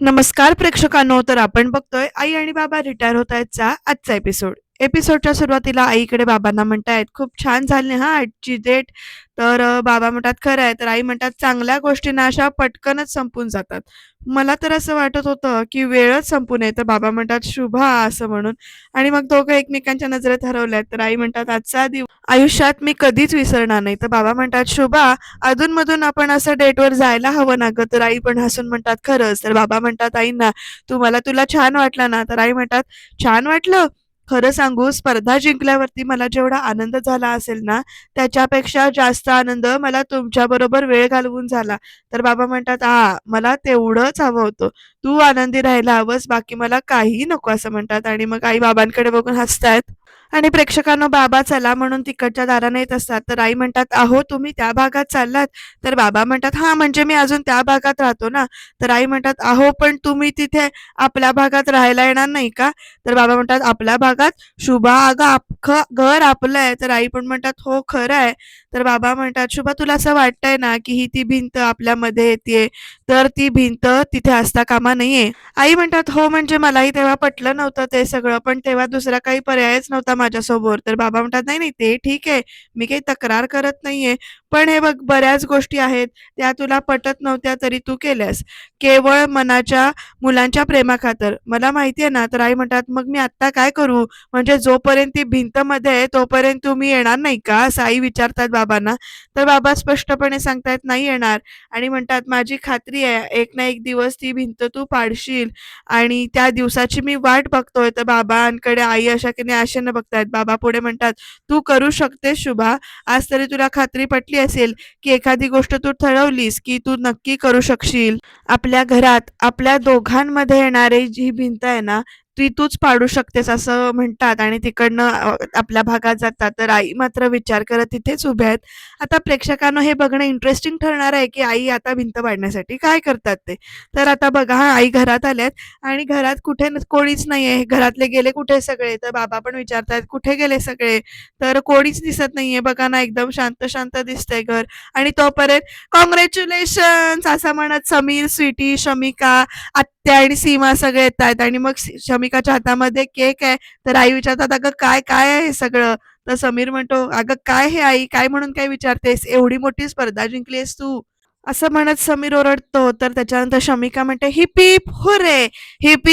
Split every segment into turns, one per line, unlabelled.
नमस्कार प्रेक्षकांनो तर आपण बघतोय आई आणि बाबा रिटायर होत आहेतचा आजचा एपिसोड एपिसोडच्या सुरुवातीला आईकडे बाबांना म्हणतायत खूप छान झाली हा आजची डेट. तर बाबा म्हणतात खरं आहे. तर आई म्हणतात चांगल्या गोष्टींना अशा पटकनच संपून जातात. मला तर असं वाटत होतं की वेळच संपून नये तर बाबा म्हणतात शुभा असं म्हणून. आणि मग दोघं एकमेकांच्या नजरेत हरवल्यात. तर आई म्हणतात आजचा दिवस आयुष्यात मी कधीच विसरणार नाही. तर बाबा म्हणतात शुभा अधूनमधून आपण असं डेटवर जायला हवं ना गं? तर आई पण हसून म्हणतात खरंच. तर बाबा म्हणतात आईंना तू मला तुला छान वाटलं ना? तर आई म्हणतात छान वाटलं? खरं सांगू स्पर्धा जिंकल्यावरती मला जेवढा आनंद झाला असेल ना त्याच्यापेक्षा जास्त आनंद मला तुमच्याबरोबर वेळ घालवून झाला. तर बाबा म्हणतात आ मला तेवढंच हवं होतं. तू आनंदी राहायला हवंस बाकी मला काहीही नको असं म्हणतात. आणि मग आई बाबांकडे बघून हसतायत. आणि प्रेक्षकांना बाबा चला म्हणून तिकडच्या दाराने येत असतात. तर आई म्हणतात अहो तुम्ही त्या भागात चाललात. तर बाबा म्हणतात हा म्हणजे मी अजून त्या भागात राहतो ना. तर आई म्हणतात अहो पण तुम्ही तिथे आपल्या भागात राहायला येणार नाही का? तर बाबा म्हणतात आपल्या भागात शुभा अगं अख्खं घर आपलं आहे. तर आई पण म्हणतात हो खरं आहे. तर बाबा म्हणतात शुभा तुला असं वाटतंय ना की ही ती भिंत आपल्यामध्ये येते तर ती भिंत तिथे असता कामा नाहीये. आई म्हणतात हो म्हणजे मलाही तेव्हा पटलं नव्हतं ते सगळं पण तेव्हा दुसरा काही पर्यायच नव्हता माझ्यासमोर तर बाबा म्हणतात नाही नाही ते ठीक आहे. मी काही तक्रार करत नाहीये. पण हे बघ बऱ्याच गोष्टी आहेत. त्या तुला पटत नव्हत्या तरी तू केल्यास. केवळ मनाच्या मुलांच्या प्रेमाखातर. मला माहिती आहे ना तर आई म्हणतात मग मी आत्ता काय करू? म्हणजे जोपर्यंत ती भिंत मध्ये आहे तोपर्यंत तुम्ही येणार नाही का? असं आई विचारतात बाबांना. तर बाबा स्पष्टपणे सांगतायत नाही येणार. आणि म्हणतात माझी खात्री आहे. एक ना एक दिवस ती भिंत तू पाडशील आणि त्या दिवसाची मी वाट बघतोय. तर बाबांकडे आई अशा की नाही आशेनं बघतायत बाबा पुढे म्हणतात तू करू शकतेस शुभा. आज तरी तुला खात्री पटली असेल की एखादी गोष्ट तू ठरवलीस की तू नक्की करू शकशील. आपल्या घरात आपल्या दोघांमध्ये येणारी जी भिंत आहे ना ती तूच पाडू शकतेस असं म्हणतात आणि तिकडनं आपल्या भागात जातात. तर आई मात्र विचार करत तिथेच उभ्या आहेत. आता प्रेक्षकांना हे बघणं इंटरेस्टिंग ठरणार आहे की आई आता भिंत पाडण्यासाठी काय करतात ते. तर आता बघा हा आई घरात आल्यात आणि घरात कुठे कोणीच नाहीये. घरातले गेले कुठे सगळे? तर बाबा पण विचारतात कुठे गेले सगळे? तर कोणीच दिसत नाहीये. बघा ना एकदम शांत शांत दिसतंय घर. आणि तोपर्यंत कॉंग्रॅच्युलेशन असं म्हणत समीर स्वीटी शमिका आत्या आणि सीमा सगळे येत आहेत आणि मग शमिका शमिकाच्या हातामध्ये केक आहे तर आई विचारतात अगं काय काय आहे हे सगळं? तर समीर म्हणतो अगं काय हे आई? काय म्हणून काय विचारतेस? एवढी मोठी स्पर्धा जिंकलीस तू. असं म्हणत समीर ओरडतो. तर त्याच्यानंतर शमिका म्हणते हि हिप हुरे हिप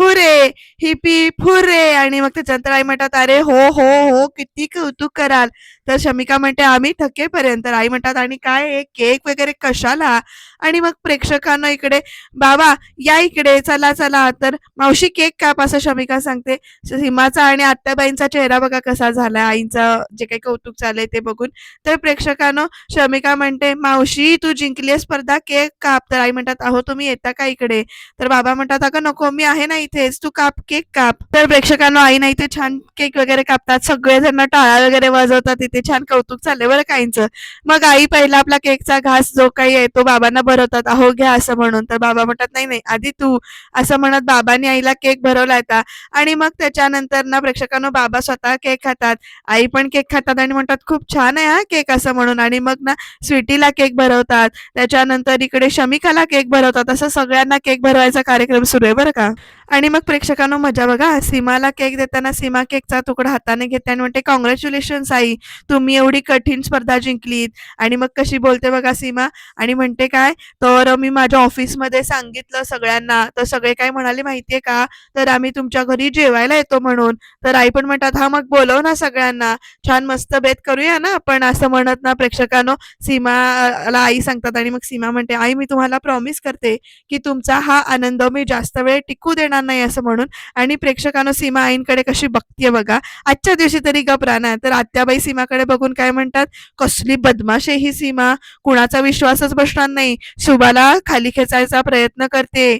हुरे हि हिप हुरे आणि मग त्याच्यानंतर आई म्हणतात अरे हो हो हो किती कौतुक कराल. तर शमिका म्हणते आम्ही थकेपर्यंत. आई म्हणतात आणि काय केक वगैरे कशाला? आणि मग प्रेक्षकांना इकडे बाबा या इकडे चला चला. तर मावशी केक काप असं शमिका सांगते. सीमाचा आणि आत्याबाईंचा चेहरा बघा कसा झाला आईंचा जे काही कौतुक चाललंय ते बघून. तर प्रेक्षकांनो शमिका म्हणते मावशी तू जिंकली स्पर्धा केक काप. तर आई म्हणतात अहो तुम्ही येता का इकडे? तर बाबा म्हणतात अगं नको मी आहे ना इथेच तू काप केक काप. तर प्रेक्षकांनो आई नाही ते छान केक वगैरे कापतात सगळेजण टाळा वगैरे वाजवतात इथे छान कौतुक चाललंय बरं काहींचं मग आई पहिला आपला केकचा घास जो काही आहे तो बाबांना भरवतात अहो घ्या असं म्हणून. तर बाबा म्हणतात नाही नाही आधी तू असं म्हणत बाबाने आईला केक भरवला होता. आणि मग त्याच्यानंतर ना प्रेक्षकांनो बाबा स्वतः केक खातात आई पण केक खातात आणि म्हणतात खूप छान आहे हा केक असं म्हणून. आणि मग ना स्वीटीला केक भरवतात त्याच्यानंतर इकडे शमिकाला केक भरवतात असं सगळ्यांना केक भरवायचा कार्यक्रम सुरू आहे बरं का? आणि मग प्रेक्षकांनो मजा बघा सीमाला केक देताना सीमा केकचा तुकडा हाताने घेते आणि म्हणते कॉंग्रॅच्युलेशन्स आई तुम्ही एवढी कठीण स्पर्धा जिंकलीत. आणि मग कशी बोलते बघा सीमा आणि म्हणते काय तर मी माझ्या ऑफिसमध्ये सांगितलं सगळ्यांना. तर सगळे काय म्हणाले माहितीये का? तर आम्ही तुमच्या घरी जेवायला येतो म्हणून. तर आई पण म्हणतात हा मग बोलव ना सगळ्यांना. छान मस्त बेत करूया ना पण असं म्हणत ना प्रेक्षकांनो. सीमाला आई सांगतात आणि मग सीमा म्हणते आई मी तुम्हाला प्रॉमिस करते की तुमचा हा आनंद मी जास्त वेळ टिकू देणार नाही असं म्हणून. आणि प्रेक्षकांनो सीमा आईंकडे कशी बघतीये बघा. आजच्या दिवशी तरी गप राहणार तर आत्याबाई सीमाकडे बघून काय म्हणतात कसली बदमाश आहे ही सीमा. कुणाचा विश्वासच बसणार नाही. शुभाला खाली खेचायचा प्रयत्न करते.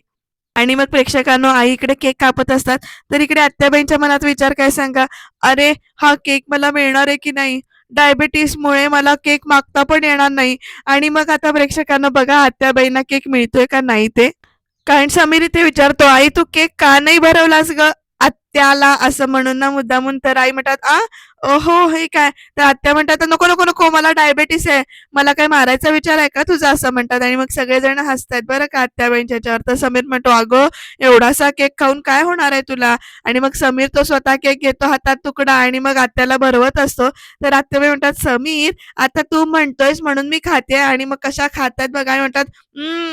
आणि मग प्रेक्षकांनो आई इकडे केक कापत असतात. तर इकडे आत्याबाईंच्या मनात विचार काय सांगा? अरे हा केक मला मिळणार आहे की नाही? डायबिटीसमुळे मला केक मागता पण येणार नाही. आणि मग आता प्रेक्षकांना बघा आत्याबाईंना केक मिळतोय का नाही ते. कारण समीर इथे विचारतो आई तू केक का नाही भरवलास ग? आत्याला असं म्हणून ना मुद्दामून तर आई म्हणतात आ हो हे काय?" तर आत्या म्हणतात, "नको, नको, नको मला डायबेटीस आहे. मला काय मारायचा विचार आहे का तुझा?" असं म्हणतात आणि मग सगळेजण हसतायत बरं का आत्या ह्याच्यावर. तर समीर म्हणतो, "अगं एवढासा केक खाऊन काय होणार आहे तुला?" आणि मग समीर तो स्वतः केक घेतो हातात तुकडा आणि मग आत्याला भरवत असतो. तर आत्याबाई म्हणतात, "समीर आता तू म्हणतोयस म्हणून मी खाते आणि मग कशा खातात बघा." आणि म्हणतात,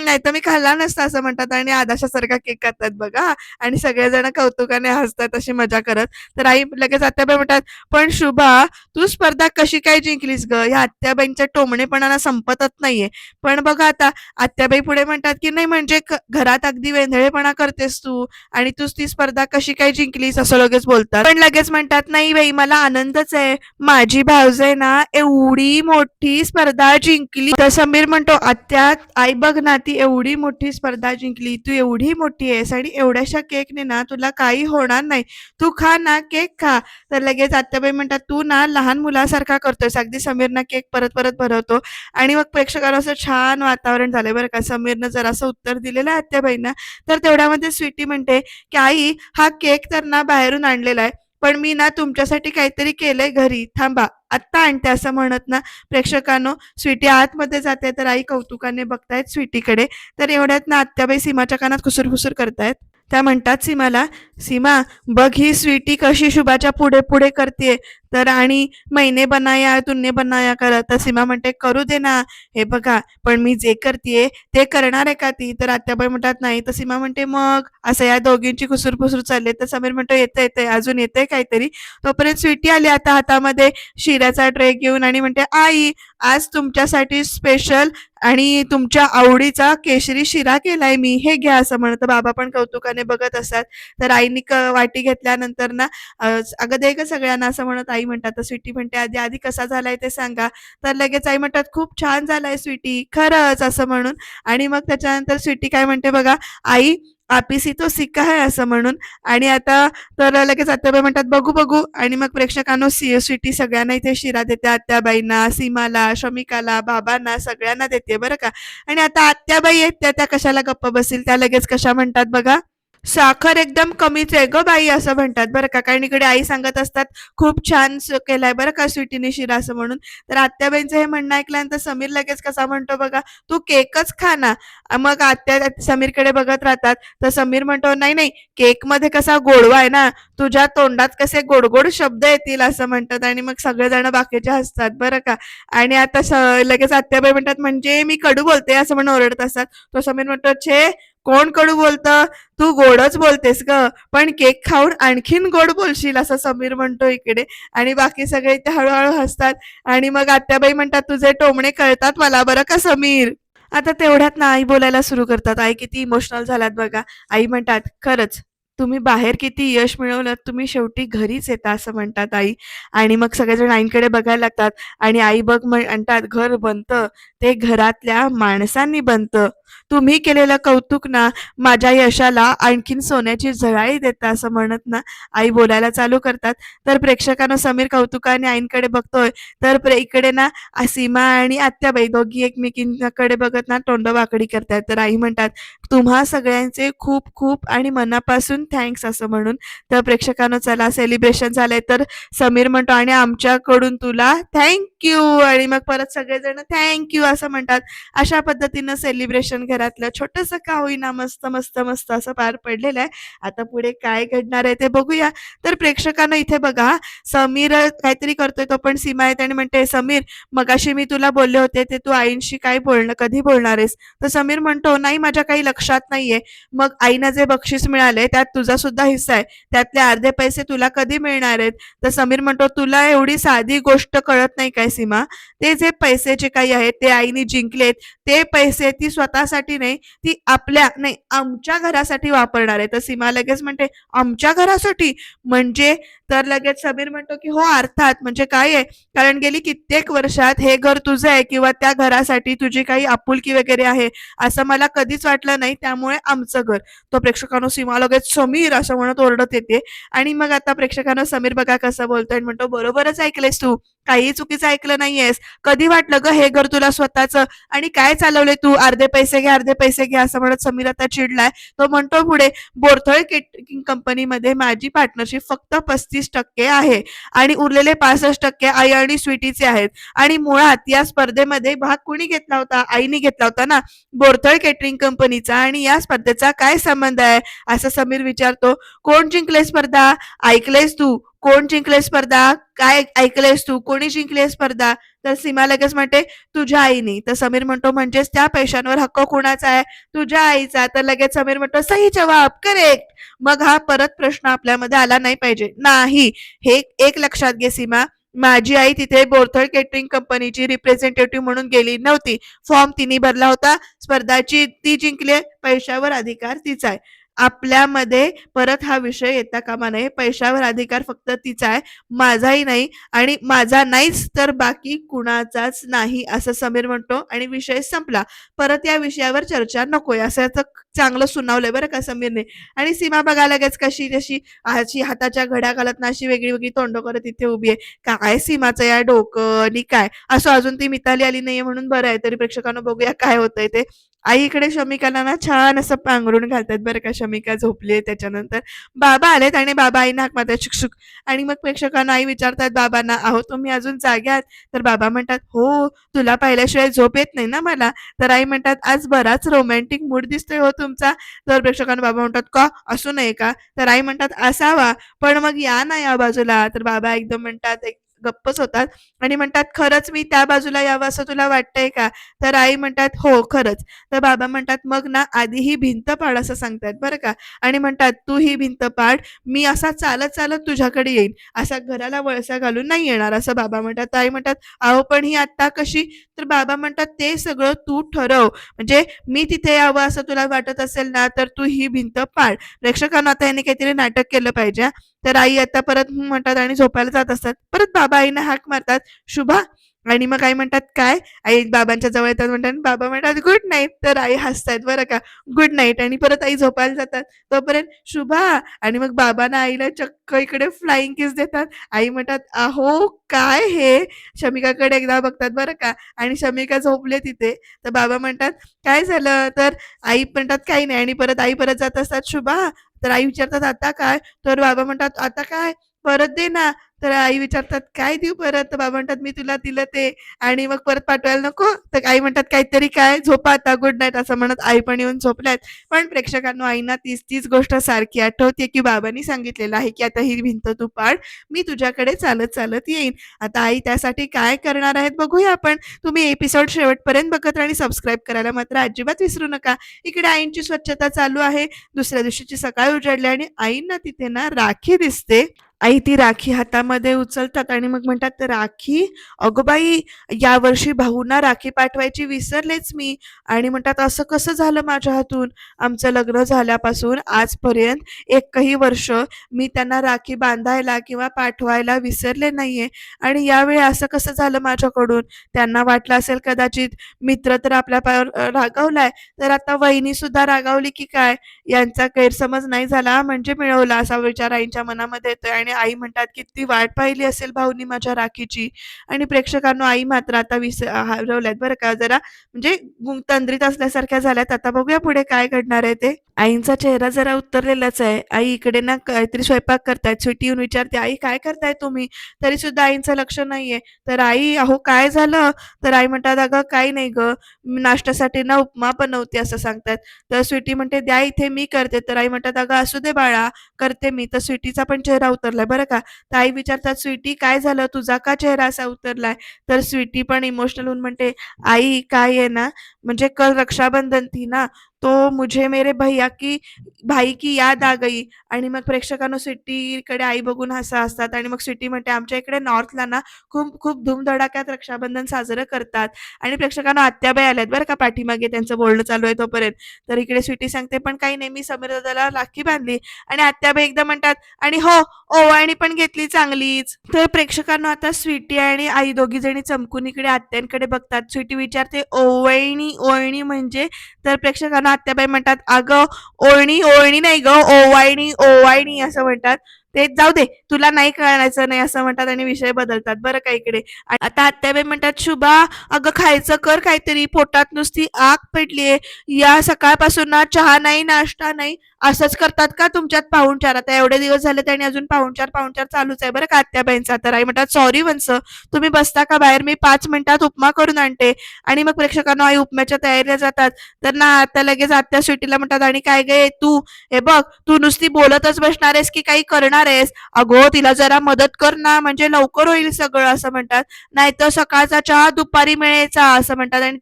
नाही तर मी खाल्ला नसता." असं म्हणतात आणि आदाशासारखा केक खातात बघा आणि सगळेजण कौतुकाने हसतात अशी मजा करत. तर आई लगेच आत्याबाई म्हणतात, "पण शुभा तू स्पर्धा कशी काय जिंकलीस ग ह्या आत्याबाईंच्या टोमणेपणाला संपतच नाहीये." पण बघा आता आत्याबाई पुढे म्हणतात, की "नाही म्हणजे घरात अगदी वेंधळेपणा करतेस तू आणि तूच ती स्पर्धा कशी काय जिंकलीस?" असं लगेच बोलतात. पण लगेच म्हणतात, "नाही बाई मला आनंदच आहे. माझी भावजय ना एवढी मोठी स्पर्धा जिंकली." तर समीर म्हणतो, "आत्या आई बघ ना ती एवढी मोठी स्पर्धा जिंकली. तू एवढी मोठी आहेस आणि एवढ्याशा केकने ना तुला काही होणार नाही. तू खा ना केक खा." तर लगेच आत्याबाई म्हणतात, "तू ना लहान मुलासारखा करतोयस." अगदी समीरनं केक परत-परत भरवतो आणि मग प्रेक्षकांना असं छान वातावरण झालंय बरं का. समीरनं जर असं उत्तर दिलेलं आहे आत्याबाईंना. तर तेवढ्यामध्ये स्वीटी म्हणते, की "आई हा केक तर ना बाहेरून आणलेला आहे. पण मी ना तुमच्यासाठी काहीतरी केलंय घरी. थांबा आत्ता आणते." असं म्हणत ना प्रेक्षकांनो स्वीटी आतमध्ये जाते. तर आई कौतुकाने बघतायत स्वीटीकडे. तर एवढ्यात ना आत्याबाई सीमाच्या कानात खुसूर-खुसूर करतायत. त्या म्हणतात सीमाला, "सीमा बघ ही स्वीटी कशी शुभाच्या पुढे-पुढे करते तर आणि महिने बनाया तुने बनाया करत." तर सीमा म्हणते, "करू दे ना. हे बघा पण मी जे करते ते करणार आहे का ती?" तर आत्याबाई म्हणतात, "नाही." तर सीमा म्हणते, "मग?" असं या दोघींची खुसूर-फुसूर चालले तर समीर म्हणतो, येतं येतंय. अजून येतंय काहीतरी." तोपर्यंत स्वीटी आली आता हातामध्ये शिऱ्याचा ट्रे घेऊन आणि म्हणते, "आई आज तुमच्यासाठी स्पेशल आणि तुमच्या आवडीचा केशरी शिरा केलाय मी. हे घ्या." असं म्हणत बाबा पण कौतुकाने बघत असतात. तर आईनी वाटी घेतल्यानंतर ना "अगं दे ग सगळ्यांना." असं म्हणत आई म्हणतात. स्वीटी म्हणते, "आधी आधी कसा झालाय ते सांगा." तर लगेच आई म्हणतात, "खूप छान झालाय स्वीटी. खरंच." असं म्हणून आणि मग त्याच्यानंतर स्वीटी काय म्हणते बघा, "आई आपिसी तो सिक्का आहे असं म्हणून आणि आता तर लगेच आत्याबाई म्हणतात, "बघू, बघू." आणि मग प्रेक्षकांनो सी स्वीटी सगळ्यांना इथे शिरा देते. आत्याबाईंना, सीमाला, श्रमिकाला बाबांना सगळ्यांना देते बरं का. आणि आता आत्याबाई आहेत त्या, त्या कशाला गप्प बसतील. त्या लगेच कशा म्हणतात बघा, "साखर एकदम कमीच आहे ग बाई." असं म्हणतात बरं का. कारण इकडे आई सांगत असतात, "खूप छान केलाय बरं का स्वीटीने शिरा." असं म्हणून. तर आत्याबाईंचं हे म्हणणं ऐकल्यानंतर समीर लगेच कसा म्हणतो बघा, "तू केकच खा ना." मग आत्या समीरकडे बघत राहतात. तर समीर म्हणतो, "नाही, नाही केकमध्ये कसा गोडवा आहे ना, तुझ्या तोंडात कसे गोड-गोड शब्द येतील." असं म्हणतात आणि मग सगळेजण बाकीचे हसतात बरं का. आणि आता लगेच आत्याबाई म्हणतात, "म्हणजे मी कडू बोलते." असं म्हणून ओरडत असतात. तो समीर म्हणतो, "छे कोण कडू बोलतं? तू गोडच बोलतेस ग पण केक खाऊन आणखीन गोड बोलशील." असं समीर म्हणतो इकडे आणि बाकी सगळे इथे हळूहळू हसतात आणि मग आत्याबाई म्हणतात, "तुझे टोमणे कळतात मला बरं का समीर." आता तेवढ्यात ना आई बोलायला सुरू करतात. आई किती इमोशनल झाल्यात बघा. आई म्हणतात, "खरंच तुम्ही बाहेर किती यश मिळवलं तुम्ही शेवटी घरीच येता." असं म्हणतात आई आणि मग सगळेजण आईंकडे बघायला लागतात आणि आई बघ म्हणतात, "घर बनतं ते घरातल्या माणसांनी बनतं. तुम्ही केलेलं कौतुक ना माझ्या यशाला आणखीन सोन्याची झळाळी देता असं म्हणत ना आई बोलायला चालू करतात. तर प्रेक्षकांना समीर कौतुकाने आईंकडे बघतोय. तर प्रे इकडे ना सीमा आणि आत्याबाई दोघी एकमेकींकडे बघत ना तोंड वाकडी तर आई म्हणतात, "तुम्हा सगळ्यांचे खूप खूप आणि मनापासून थँक्स." असं म्हणून. तर प्रेक्षकांना चला सेलिब्रेशन झालंय तर समीर म्हणतो, "आणि आमच्याकडून तुला थँक यू." आणि मग परत सगळेजण थँक यू असं म्हणतात. अशा पद्धतीनं सेलिब्रेशन घरातलं छोटस का होईना मस्त, मस्त, मस्त असं पार पडलेलं आहे. आता पुढे काय घडणार आहे ते बघूया. तर प्रेक्षकांना इथे बघा समीर काहीतरी करतोय तो पण सीमा येते आणि म्हणते, "समीर मगाशी मी तुला बोलले होते ते तू आईंशी काय बोलणं कधी बोलणार आहेस?" तर समीर म्हणतो, "नाही माझ्या काही लक्षात नाहीये." मग आईनं जे बक्षीस मिळाले त्यात तुझा सुद्धा हिस्सा आहे. त्यातले अर्धे पैसे तुला कधी मिळणार आहेत? तर समीर म्हणतो, "तुला एवढी साधी गोष्ट कळत नाही काय सीमा? ते जे पैसे जे काही आहेत ते आईने जिंकलेत ते पैसे ती स्वतः घरासाठी नाही ती आपल्या नाही आमच्या घरासाठी वापरणार आहे." तर सीमा लगेच म्हणते, "आमच्या घरासाठी? म्हणजे?" तर लगेच समीर म्हणतो, की "हो अर्थात म्हणजे काय आहे कारण गेली कित्येक वर्षात हे घर तुझं आहे किंवा त्या घरासाठी तुझी काही आपुलकी वगैरे आहे असं मला कधीच वाटलं नाही त्यामुळे आमचं घर." तो प्रेक्षकांनो सीमा लगेच "समीर" असं म्हणत ओरडत येते आणि मग आता प्रेक्षकांना समीर बघा कसं बोलतोय म्हणतो, "बरोबरच ऐकलेस तू. काही चुकीचं ऐकलं नाहीयेस. कधी वाटलं ग हे घर तुला स्वतःचं? आणि काय चालवले तू? अर्धे पैसे घे अर्धे पैसे घे असं म्हणत समीर आता चिडलाय. तो म्हणतो पुढे बोरथळ केटरिंग कंपनीमध्ये माझी पार्टनरशिप फक्त पस्तीस टक्के आहे आणि उरलेले पासष्ट टक्के आई आणि स्वीटीचे आहेत. आणि मुळात या स्पर्धेमध्ये भाग कुणी घेतला होता? आईने घेतला होता ना? बोरथळ केटरिंग कंपनीचा. आणि या स्पर्धेचा काय संबंध आहे? असं समीर विचारतो. कोण जिंकले स्पर्धा? ऐकलेस तू. कोण जिंकले स्पर्धा? काय ऐकलेस तू? कोणी जिंकले स्पर्धा? तर सीमा लगेच म्हणते तुझ्या आईने. तर समीर म्हणतो म्हणजेच त्या पैशांवर हक्क कोणाचा आहे? तुझ्या आईचा. तर लगेच समीर म्हणतो सही जवाब. करेक्ट मग हा परत प्रश्न आपल्यामध्ये आला नाही पाहिजे. नाही. हे एक लक्षात घे सीमा. माझी आई तिथे बोरथळ केटरिंग कंपनीची रिप्रेझेंटेटिव्ह म्हणून गेली नव्हती. फॉर्म तिने भरला होता. स्पर्धाची ती जिंकली पैशावर अधिकार तिचा आहे. आपल्यामध्ये परत हा विषय येता कामा नये. पैशावर अधिकार फक्त तिचा आहे माझाही नाही आणि माझा नाहीच तर बाकी कुणाचाच नाही असं समीर म्हणतो आणि विषय संपला. परत या विषयावर चर्चा नकोय असं याचं चांगलं सुनावलंय बरं का समीरने. आणि सीमा बघा लगेच कशी जशी अशी हाताच्या घड्या घालत ना अशी वेगळी वेगळी तोंड करत इथे उभी आहे. काय सीमाचं या डोकं आणि काय? असं अजून ती मिताली आली नाहीये म्हणून बरं आहे तरी प्रेक्षकांना बघूया काय होतंय ते. आईकडे शमिकाला ना छान असं पांघरून घालतात बरं का. शमिका झोपली त्याच्यानंतर बाबा आलेत आणि बाबा आई नाक मारतात शुकशुक. आणि मग प्रेक्षकांना आई विचारतात बाबांना अहो तुम्ही अजून जागे आहात? तर बाबा म्हणतात हो तुला पाहिल्याशिवाय झोप येत नाही ना मला. तर आई म्हणतात आज बराच रोमॅन्टिक मूड दिसतोय हो तुमचा. तर प्रेक्षकांना बाबा म्हणतात का? असू नये का? तर आई म्हणतात असावा पण मग या ना या बाजूला. तर बाबा एकदम म्हणतात एक गप्पच होतात. आणि म्हणतात खरंच मी त्या बाजूला यावं असं तुला वाटतंय का? तर आई म्हणतात हो खरंच. तर बाबा म्हणतात मग ना आधी ही भिंत पाड असं सांगतात बरं का? आणि म्हणतात तू ही भिंत पाड मी असा चालत चालत तुझ्याकडे येईन. असा घराला वळसा घालून नाही येणार असं बाबा म्हणतात. आई म्हणतात अहो पण ही आत्ता कशी? तर बाबा म्हणतात ते सगळं तू ठरव. म्हणजे मी तिथे यावं असं तुला वाटत असेल ना तर तू ही भिंत पाड. प्रेक्षकांना आता यांनी काहीतरी नाटक केलं पाहिजे तर आई आता परत म्हणतात आणि झोपायला जात असतात. परत बाबा आईना हाक मारतात. शुभा आणि मग आई म्हणतात काय? आई बाबांच्या जवळ येतात म्हणतात बाबा म्हणतात गुड नाईट. तर आई हसतायत बरं का. Good night. आणि परत आई झोपायला जातात. तोपर्यंत शुभा आणि मग बाबांना आईला चक्क इकडे फ्लाइंग किस देतात. आई म्हणतात अहो काय हे? शमिकाकडे एकदा बघतात बरं का. आणि शमिका झोपले तिथे. तर बाबा म्हणतात काय झालं? तर आई म्हणतात काही नाही. आणि परत आई परत जात असतात शुभा. तर आई विचारतात आता काय? तर बाबा म्हणतात आता काय? परत दे ना. तर आई विचारतात काय देऊ परत? तर बाबा म्हणतात मी तुला दिलं ते. आणि मग परत पाठवायला नको. तर आई म्हणतात काहीतरी काय? झोपा आता. गुड नाईट असं म्हणत आई पण येऊन झोपल्यात. पण प्रेक्षकांना आईना तीच तीच गोष्ट सारखी आठवते की बाबांनी सांगितलेलं आहे की आता ही भिंत तू पाड. मी तुझ्याकडे चालत चालत येईन. आता आई त्यासाठी काय करणार आहेत बघूया आपण. तुम्ही एपिसोड शेवटपर्यंत बघत आणि सबस्क्राईब करायला मात्र अजिबात विसरू नका. इकडे आईंची स्वच्छता चालू आहे. दुसऱ्या दिवशीची सकाळ उजाडली आणि आईंना तिथे ना राखी दिसते. आई ती राखी हातामध्ये उचलतात आणि मग म्हणतात राखी अगं बाई यावर्षी भाऊंना राखी पाठवायची विसरलेच मी. आणि म्हणतात असं कसं झालं माझ्या हातून? आमचं लग्न झाल्यापासून आजपर्यंत एकही वर्ष मी त्यांना राखी बांधायला किंवा पाठवायला विसरले नाहीये. आणि यावेळी असं कसं झालं माझ्याकडून? त्यांना वाटलं असेल कदाचित मित्र तर आपल्या रागावलाय. तर आता वहिनी सुद्धा रागावली की काय? यांचा गैरसमज नाही झाला म्हणजे मिळवला असा विचार आईच्या मनामध्ये येतोय आणि आई म्हणतात की ती वाट पाहिली असेल भाऊनी माझ्या राखीची. आणि प्रेक्षकांना आई मात्र आता विस हरवल्यात बरं का. जरा म्हणजे तंद्रीत असल्यासारख्या झाल्यात. आता बघूया पुढे काय घडणार आहे ते. आईंचा चेहरा जरा उतरलेलाच आहे. आई इकडे ना काहीतरी स्वयंपाक करतायत स्वीटी येऊन विचारते आई काय करताय तुम्ही? तरी सुद्धा आईंचं लक्ष नाहीये. तर आई अहो काय झालं? तर आई म्हणतात अगं काही नाही ग. मी नाश्त्यासाठी ना उपमा बनवते असं सांगतात. तर स्वीटी म्हणते द्या इथे मी करते. तर आई म्हणतात अगं असू दे बाळा करते मी. तर स्वीटीचा पण चेहरा उतरलाय बरं का? तर आई विचारतात स्वीटी काय झालं? तुझा का चेहरा असा उतरलाय? तर स्वीटी पण इमोशनल होऊन म्हणते आई काय आहे ना म्हणजे कल रक्षाबंधन थी ना तो मुझे मेरे भैया की भाई की याद आ गई. आणि मग प्रेक्षकांना सिटीकडे आई बघून हसा असतात आणि मग सिटी म्हणते आमच्या इकडे नॉर्थला ना खूप खूप धूमधडाक्यात रक्षाबंधन साजरं करतात. आणि प्रेक्षकांना आत्याबाई आल्यात बरं का पाठीमागे त्यांचं बोलणं चालू आहे तोपर्यंत. तर इकडे सिटी सांगते पण काही नाही मी समीर दादाला राखी बांधली. आणि आत्याबाई एकदा म्हणतात आणि हो ओवाळणी पण घेतली चांगलीच. तर प्रेक्षकांना आता स्वीटी आणि आई दोघी जणी चमकून इकडे आत्यांकडे बघतात. स्वीटी विचारते ओवळणी ओळणी म्हणजे? तर प्रेक्षकांना आत्याबाई म्हणतात अगं ओळणी ओळणी नाही ग ओवाळणी ओवाळणी असं म्हणतात. ते जाऊ दे तुला नाही कळायचं नाही असं म्हणतात आणि विषय बदलतात. बरं का इकडे? आता आत्याबाई म्हणतात शुभा अगं खायचं कर काहीतरी पोटात नुसती आग पेटलीये. या सकाळपासून ना चहा नाही नाश्ता नाही असंच करतात का तुमच्यात पाहुणचार? आता एवढे दिवस झाले त्याने अजून पाहुणचार पाहुणचार चालूच आहे. बरं का आत्याबाईंचा तर आई म्हणतात सॉरी वंस तुम्ही बसता का बाहेर? मी पाच मिनिटात उपमा करून आणते. आणि मग प्रेक्षकांना आई उपम्याच्या तयारीला जातात. तर ना आता लगेच आत्या स्वीटीला म्हणतात आणि काय गे तू? हे बघ तू नुसती बोलतच बसणार आहेस की काही करणार आहेस? अगो तिला जरा मदत कर ना म्हणजे लवकर होईल सगळं असं म्हणतात. नाहीतर सकाळचा चहा दुपारी मिळायचा असं म्हणतात. आणि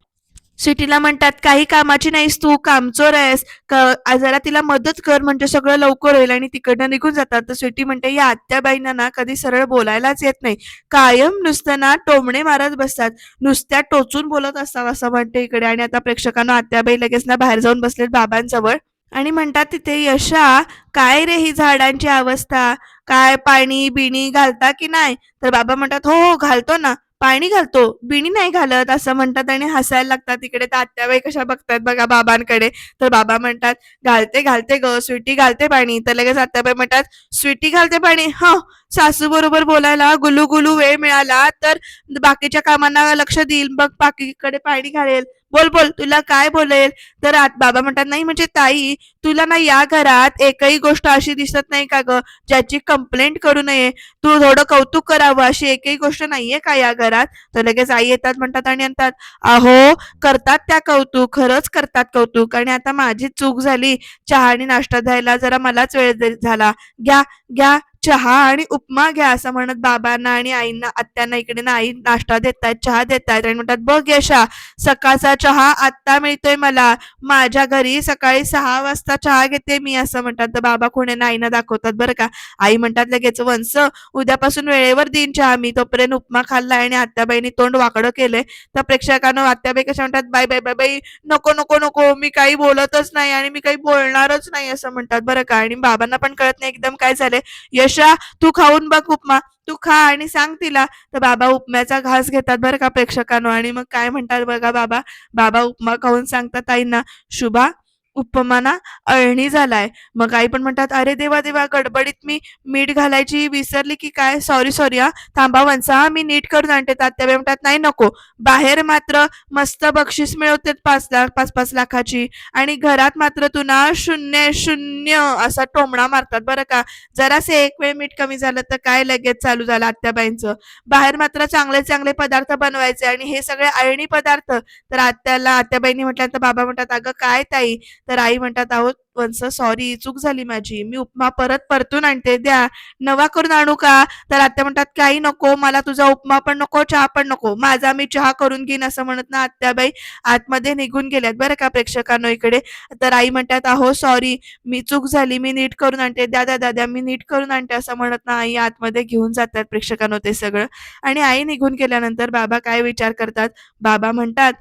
सिटीला म्हणतात काही कामाची नाहीस तू कामचोर आहेस. जरा तिला मदत कर म्हणजे सगळं लवकर होईल. आणि तिकडनं निघून जातात. तर सिटी म्हणते या आत्याबाईंना ना कधी सरळ बोलायलाच येत नाही. कायम नुसतं ना टोमणे मारत बसतात. नुसत्या टोचून बोलत असतात असं म्हणते इकडे. आणि आता प्रेक्षकांना आत्याबाई लगेच ना बाहेर जाऊन बसलेत बाबांजवळ. आणि म्हणतात तिथे यशा काय रे ही झाडांची अवस्था? काय पाणी बिणी घालता की नाही? तर बाबा म्हणतात हो हो घालतो ना. पाणी घालतो. बिणी नाही घालत असं म्हणतात आणि हसायला लागतात तिकडे तर आत्याबाई कशा बघतात बघा बाबांकडे. तर बाबा म्हणतात घालते घालते ग स्वीटी घालते पाणी. तर लगेच आत्याबाई म्हणतात स्वीटी घालते पाणी. हा. सासू बरोबर बोलायला गुलू गुलू वेळ मिळाला तर बाकीच्या कामांना लक्ष देईल. बघ बाकीकडे पाणी घालेल. बोल बोल तुला काय बोलेल? तर आत बाबा म्हणतात नाही म्हणजे ताई तुला ना या घरात एकही गोष्ट अशी दिसत नाही का ग? ज्याची कंप्लेंट करू नये. तू थोडं कौतुक करावं अशी एकही गोष्ट नाहीये का या घरात? तर लगेच आई येतात म्हणतात आणि म्हणतात अहो करतात त्या कौतुक खरंच करतात कौतुक. आणि आता माझी चूक झाली. चहा आणि नाश्ता द्यायला जरा मलाच वेळ झाला. घ्या घ्या चहा आणि उपमा घ्या असं म्हणत बाबांना आणि आईंना आत्यांना इकडे ना आई नाश्ता देतायत चहा देतायत आणि म्हणतात बघ यशा सकाळचा चहा आत्ता मिळतोय मला. माझ्या घरी सकाळी सहा वाजता चहा घेते मी असं म्हणतात. तर बाबा कोणी आईना दाखवतात बरं का. आई म्हणतात लगेच वंस उद्यापासून वेळेवर देईन चहा मी. तोपर्यंत उपमा खाल्लाय आणि आत्याबाईंनी तोंड वाकडं केलंय. तर प्रेक्षकांना आत्याबाई कशा म्हणतात बाय बाय बाय बाई नको नको नको मी काही बोलतच नाही आणि मी काही बोलणारच नाही असं म्हणतात बरं का. आणि बाबांना पण कळत नाही एकदम काय झालंय? यश तू खाऊन बघ उपमा. तू खा आणि सांग तिला. तर बाबा उपम्याचा घास घेतात बरं का प्रेक्षकांनो. आणि मग काय म्हणतात बघा बाबा? बाबा उपमा खाऊन सांगतात ताईंना. शुभा उपमाना अळणी झालाय. मग आई पण म्हणतात अरे देवा देवा गडबडीत मी मीठ घालायची विसरली की काय? सॉरी सॉरी हा. थांबा वंसा मी नीट करून आणते. तात्याबाई म्हणतात नाही नको. बाहेर मात्र मस्त बक्षीस मिळवते पाच लाख पाच पाच लाखाची. आणि घरात मात्र तू ना शून्य शून्य असा टोमणा मारतात बरं का. जरासे एक वेळ मीठ कमी झालं तर काय लगेच चालू झालं आत्याबाईंचं बाहेर मात्र चांगले चांगले पदार्थ बनवायचे आणि हे सगळे अळणी पदार्थ. तर आत्याला आत्याबाईंनी म्हटल्यानंतर बाबा म्हणतात अगं काय ताई? तर आई म्हणतात आहोत वंस सॉरी चूक झाली माझी. मी उपमा परत परतून आणते. द्या. नवा करून आणू का? तर आत्या म्हणतात काही नको. मला तुझा उपमा पण नको चहा पण नको. माझा मी चहा करून घेईन असं म्हणत ना आत्याबाई आतमध्ये निघून गेल्यात बरं का प्रेक्षकांनो इकडे. तर आई म्हणतात अहो सॉरी मी चूक झाली. मी नीट करून आणते. द्या द्या. मी नीट करून आणते असं म्हणत ना आई आतमध्ये घेऊन जातात प्रेक्षकांनो ते सगळं. आणि आई निघून गेल्यानंतर बाबा काय विचार करतात? बाबा म्हणतात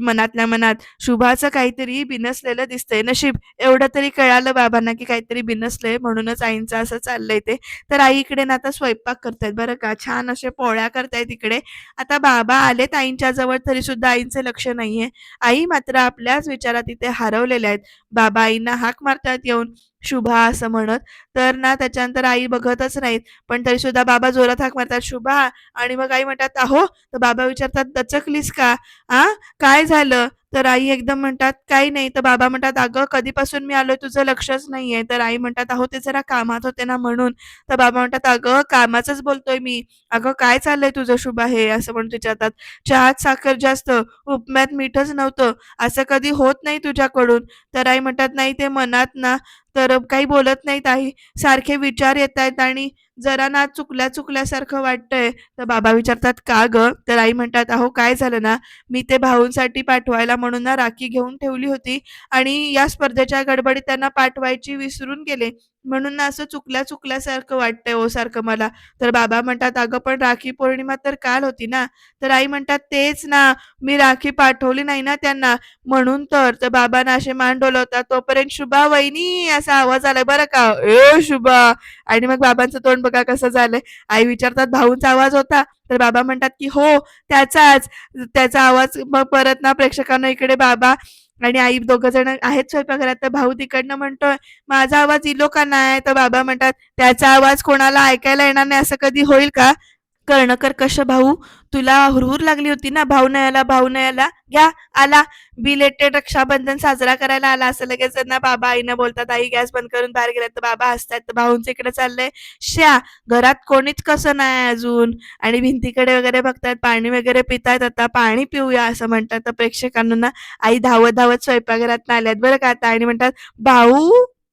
मनातल्या मनात शुभाचं काहीतरी बिनसलेलं दिसतंय. नशीब एवढं तरी कळालं बाबांना की काहीतरी बिनसलंय म्हणूनच आईंचं असं चाललंय ते. तर आई इकडे ना आता स्वयंपाक करतायत बरं का. छान असे पोळ्या करतायत इकडे. आता बाबा आलेत आईंच्या जवळ तरी सुद्धा आईंचं लक्ष नाहीये. आई मात्र आपल्याच विचारात इथे हरवलेल्या आहेत. बाबा आईंना हाक मारतात येऊन शुभा असं म्हणत. तर ना त्याच्यानंतर आई बघतच नाहीत. पण तरी सुद्धा बाबा जोरात हाक मारतात शुभा आणि मग आई म्हणतात अहो तर बाबा विचारतात दचकलीस का? आ? काय झालं? तर आई एकदम म्हणतात काही नाही. तर बाबा म्हणतात अगं कधीपासून मी आलोय तुझं लक्षच नाहीये. तर आई म्हणतात अहो ते जरा कामात होते ना म्हणून. तर बाबा म्हणतात अगं कामाचंच बोलतोय मी. अगं काय चाललंय तुझं शुभा हे? असं म्हणून विचारतात. चहात साखर जास्त उपम्यात मीठच नव्हतं. असं कधी होत नाही तुझ्याकडून. तर आई म्हणतात नाही ते मनात ना. तर काही बोलत नाहीत आई सारखे विचार येत आहेत आणि जरा ना चुकल्या चुकल्यासारखं वाटतंय. तर बाबा विचारतात का ग? तर आई म्हणतात अहो काय झालं ना? मी ते भाऊंसाठी पाठवायला म्हणून ना राखी घेऊन ठेवली होती आणि या स्पर्धेच्या गडबडीत त्यांना पाठवायची विसरून गेले. म्हणून ना असं चुकल्या चुकल्यासारखं वाटतंय ओ सारखं मला. तर बाबा म्हणतात अगं पण राखी पौर्णिमा तर काल होती ना? तर आई म्हणतात तेच ना. मी राखी पाठवली नाही ना त्यांना. म्हणून तर. बाबांना असे मान डोलवतात तोपर्यंत शुभा वहिनी असा आवाज आलाय बरं का? ए शुभा. आणि मग बाबांचं तोंड बघा कसं झालंय. आई विचारतात भाऊंचा आवाज होता? तर बाबा म्हणतात की हो त्याचाच. त्याचा आवाज मग परत ना प्रेक्षकांना इकडे बाबा आणि आई दोघ जण आहेत स्वयंपाकघरात तर भाऊ तिकडनं म्हणतोय माझा आवाज इलो का नाही? तर बाबा म्हणतात त्याचा आवाज कोणाला ऐकायला येणार नाही असं कधी होईल का? कर्णकर्कश भाऊ? तुला हुरहुर लागली होती ना? भाऊ नयाला भाऊ नाही आला घ्या आला. बिलेटेड रक्षाबंधन साजरा करायला आला असं लगेच ना बाबा आईनं बोलतात आई गॅस बंद करून बाहेर गेल्यात तर बाबा हसतात तर भाऊंच इकडे चाललंय. श्या घरात कोणीच कसं नाही अजून. आणि भिंतीकडे वगैरे बघतात पाणी वगैरे पितायत आता पाणी पिऊया असं म्हणतात तर प्रेक्षकांना आई धावत धावत स्वयंपाकघरात आल्यात. बरं का आता आणि म्हणतात भाऊ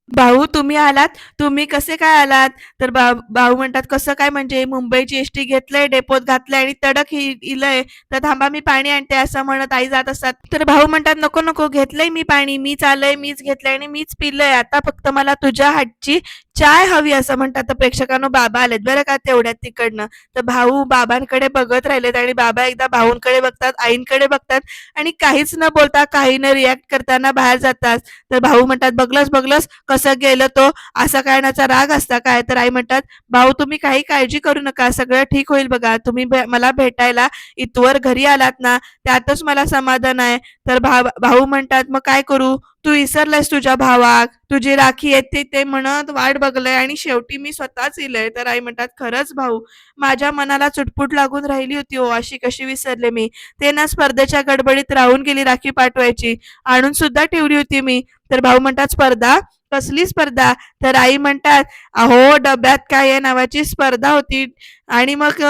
भाऊ तुम्ही आलात. तुम्ही कसे काय आलात? तर बा भाऊ म्हणतात कसं काय म्हणजे मुंबईची एस टी घेतलंय डेपोत घातलंय आणि तडक इलंय. तर थांबा मी पाणी आणते असं म्हणत आई जात असतात. तर भाऊ म्हणतात नको नको घेतलंय मी पाणी. मीच आलंय मीच घेतलंय आणि मीच पिलंय. आता फक्त मला तुझ्या हातची चाय हवी असं म्हणतात. तर प्रेक्षकांनो बाबा आलेत बरं का तेवढ्यात तिकडनं. तर भाऊ बाबांकडे बघत राहिलेत आणि बाबा एकदा भाऊंकडे बघतात आईंकडे बघतात आणि काहीच न बोलता काही न रिॲक्ट करताना बाहेर जातात. तर भाऊ म्हणतात बघलंस बघलस कसं गेलं तो? असा करण्याचा राग असता काय? तर आई म्हणतात भाऊ तुम्ही काही काळजी करू नका सगळं ठीक होईल बघा. तुम्ही मला भेटायला इतवर घरी आलात ना त्यातच मला समाधान आहे. तर भाऊ म्हणतात मग काय करू? तू विसरलायस तुझ्या भावाक. तुझी राखी येते ते म्हणत वाट बघलंय आणि शेवटी मी स्वतःच इलय. तर आई म्हणतात खरंच भाऊ माझ्या मनाला चुटपुट लागून राहिली होती हो अशी कशी विसरले मी? ते ना स्पर्धेच्या गडबडीत राहून गेली राखी पाठवायची. आणून सुद्धा ठेवली होती मी. तर भाऊ म्हणतात स्पर्धा? कसली स्पर्धा? तर आई म्हणतात अहो डब्यात काय आहे? नावाची स्पर्धा होती. आणि मग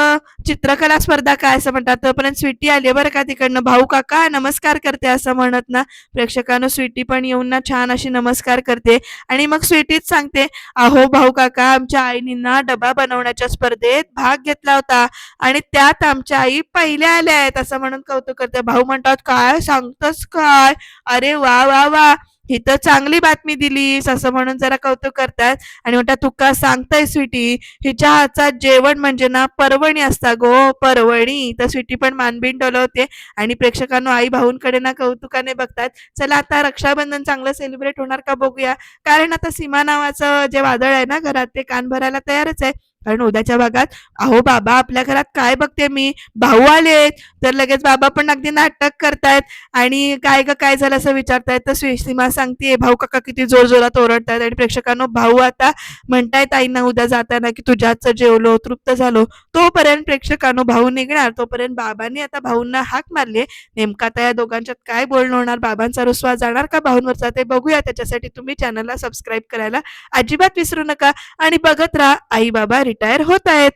चित्रकला स्पर्धा काय? असं म्हणतात. तोपर्यंत स्वीटी आली बरं का तिकडनं. भाऊ काका नमस्कार करते असं म्हणत ना. प्रेक्षकानं स्वीटी पण येऊन ना छान अशी नमस्कार करते. आणि मग स्वीटीच सांगते अहो भाऊ काका आमच्या आईनी ना डबा बनवण्याच्या स्पर्धेत भाग घेतला होता. आणि त्यात आमच्या आई पहिल्या आल्या आहेत असं म्हणून कौतुक करते. भाऊ म्हणतात काय सांगतस काय? अरे वा वा वा. ही तर चांगली बातमी दिलीस असं म्हणून जरा कौतुक करतात. आणि म्हणतात तुका सांगताय स्वीटी हिच्या हातात जेवण म्हणजे ना परवणी असता गो परवणी. तर स्वीटी पण मानबीन डोलवते आणि प्रेक्षकांना आई भाऊंकडे ना कौतुकाने बघतात. चला आता रक्षाबंधन चांगलं सेलिब्रेट होणार का बघूया? कारण आता सीमा नावाचं जे वादळ आहे ना घरात ते कान भरायला तयारच आहे. कारण उद्याच्या भागात अहो बाबा आपल्या घरात काय बघते मी? भाऊ आलेत. तर लगेच बाबा पण अगदी नाटक करतायत. आणि काय ग काय झालं असं विचारतायत. तर स्वी- सीमा सांगते भाऊ काका किती जोर जोरात ओरडतायत आणि प्रेक्षकांनो भाऊ आता म्हणतायत आईना उद्या जाताना की तुझ्याच जेवलो तृप्त झालो. तोपर्यंत प्रेक्षकांनो भाऊ निघणार. तोपर्यंत बाबांनी आता भाऊंना हाक मारली नेमका आता या दोघांच्यात काय बोलणं होणार? बाबांचा रुसवा जाणार का भाऊंवरचा? ते बघूया. त्याच्यासाठी तुम्ही चॅनलला सबस्क्राईब करायला अजिबात विसरू नका. आणि बघत राहा आई बाबा रिटायर होत आहेत.